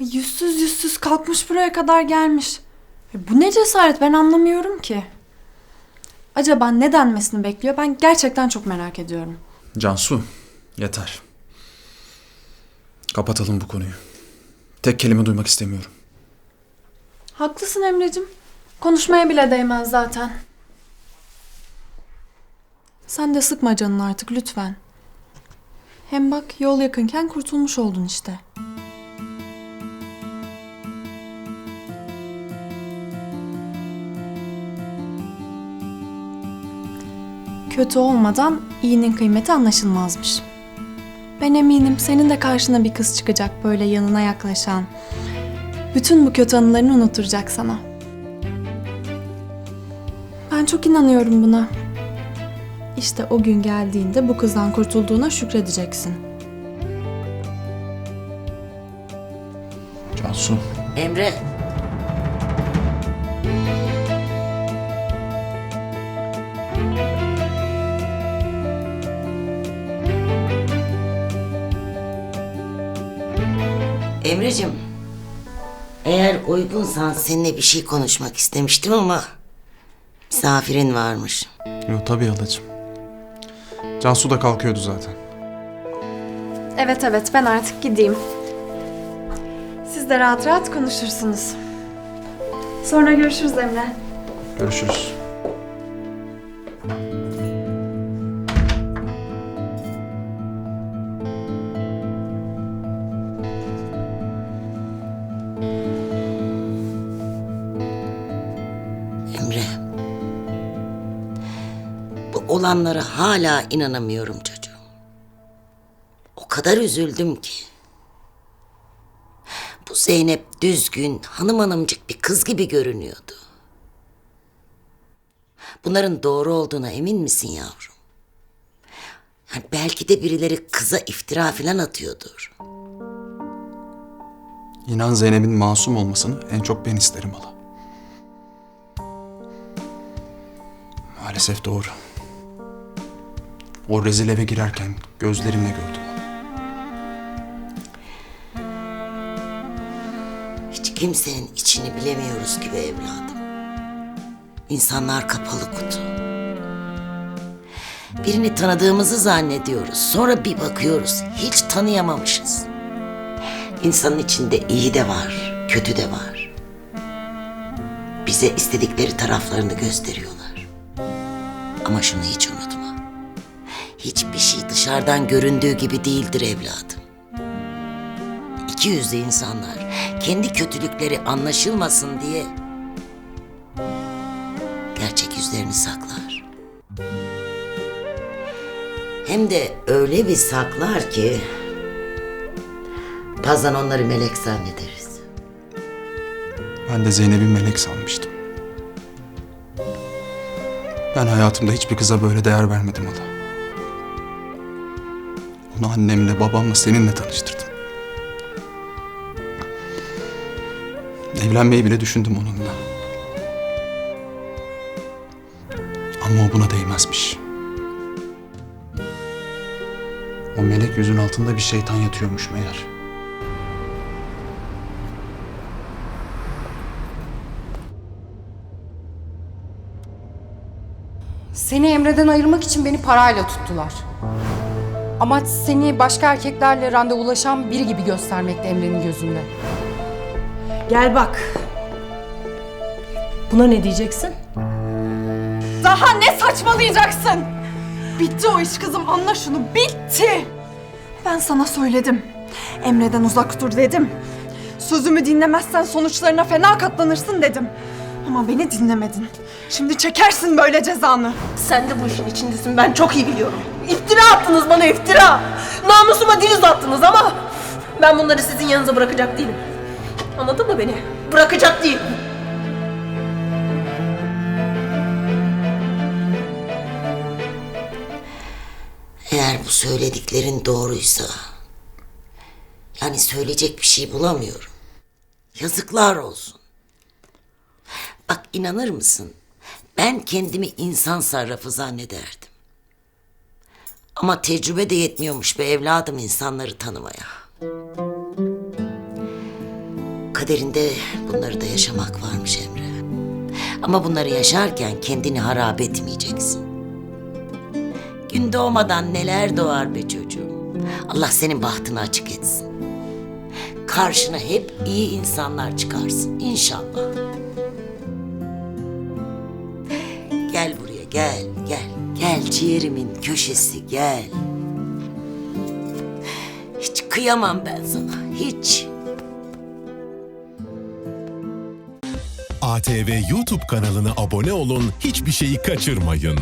Yüzsüz yüzsüz kalkmış buraya kadar gelmiş. E, Bu ne cesaret ben anlamıyorum ki. Acaba ne denmesini bekliyor ben gerçekten çok merak ediyorum. Cansu, yeter. Kapatalım bu konuyu. Tek kelime duymak istemiyorum. Haklısın Emre'cim. Konuşmaya bile değmez zaten. Sen de sıkma canını artık lütfen. Hem bak yol yakınken kurtulmuş oldun işte. Kötü olmadan iyinin kıymeti anlaşılmazmış. Ben eminim senin de karşına bir kız çıkacak böyle yanına yaklaşan. Bütün bu kötü anılarını unutturacak sana. Ben çok inanıyorum buna. İşte o gün geldiğinde bu kızdan kurtulduğuna şükredeceksin. Cansu, Emre. Emre'cim. Eğer uygunsan seninle bir şey konuşmak istemiştim ama misafirin varmış. Yok tabii halacığım. Cansu da kalkıyordu zaten. Evet evet ben artık gideyim. Siz de rahat rahat konuşursunuz. Sonra görüşürüz Emre. Görüşürüz. Olanlara hala inanamıyorum çocuğum. O kadar üzüldüm ki. Bu Zeynep düzgün, hanım hanımcık bir kız gibi görünüyordu. Bunların doğru olduğuna emin misin yavrum? Yani belki de birileri kıza iftira falan atıyordur. İnan Zeynep'in masum olmasını en çok ben isterim hala. Maalesef doğru. O rezil eve girerken gözlerimle gördüm. Hiç kimsenin içini bilemiyoruz gibi evladım. İnsanlar kapalı kutu. Birini tanıdığımızı zannediyoruz. Sonra bir bakıyoruz hiç tanıyamamışız. İnsanın içinde iyi de var, kötü de var. Bize istedikleri taraflarını gösteriyorlar. Ama şunu hiç unutma. Hiçbir şey dışarıdan göründüğü gibi değildir evladım. İki yüzlü insanlar kendi kötülükleri anlaşılmasın diye gerçek yüzlerini saklar. Hem de öyle bir saklar ki bazen onları melek zannederiz. Ben de Zeynep'i melek sanmıştım. Ben hayatımda hiçbir kıza böyle değer vermedim hala. Onu annemle, babamla, seninle tanıştırdım. Evlenmeyi bile düşündüm onunla. Ama o buna değmezmiş. O melek yüzün altında bir şeytan yatıyormuş meğer. Seni Emre'den ayırmak için beni parayla tuttular. Amaç seni başka erkeklerle randevulaşan biri gibi göstermekti Emre'nin gözünde. Gel bak. Buna ne diyeceksin? Daha ne saçmalayacaksın? Bitti o iş kızım anla şunu bitti. Ben sana söyledim. Emre'den uzak dur dedim. Sözümü dinlemezsen sonuçlarına fena katlanırsın dedim. Ama beni dinlemedin. Şimdi çekersin böyle cezanı. Sen de bu işin içindesin ben çok iyi biliyorum. İftira attınız bana iftira. Namusuma dil uzattınız ama ben bunları sizin yanınıza bırakacak değilim. Anladın mı beni? Bırakacak değilim. Eğer bu söylediklerin doğruysa yani söyleyecek bir şey bulamıyorum. Yazıklar olsun. Bak inanır mısın? Ben kendimi insan sarrafı zannederdim. Ama tecrübe de yetmiyormuş be evladım insanları tanımaya. Kaderinde bunları da yaşamak varmış Emre. Ama bunları yaşarken kendini harap etmeyeceksin. Gün doğmadan neler doğar be çocuğum. Allah senin bahtını açık etsin. Karşına hep iyi insanlar çıkarsın inşallah. Gel gel. Gel ciğerimin köşesi gel. Hiç kıyamam ben sana hiç. ATV YouTube kanalına abone olun, hiçbir şeyi kaçırmayın.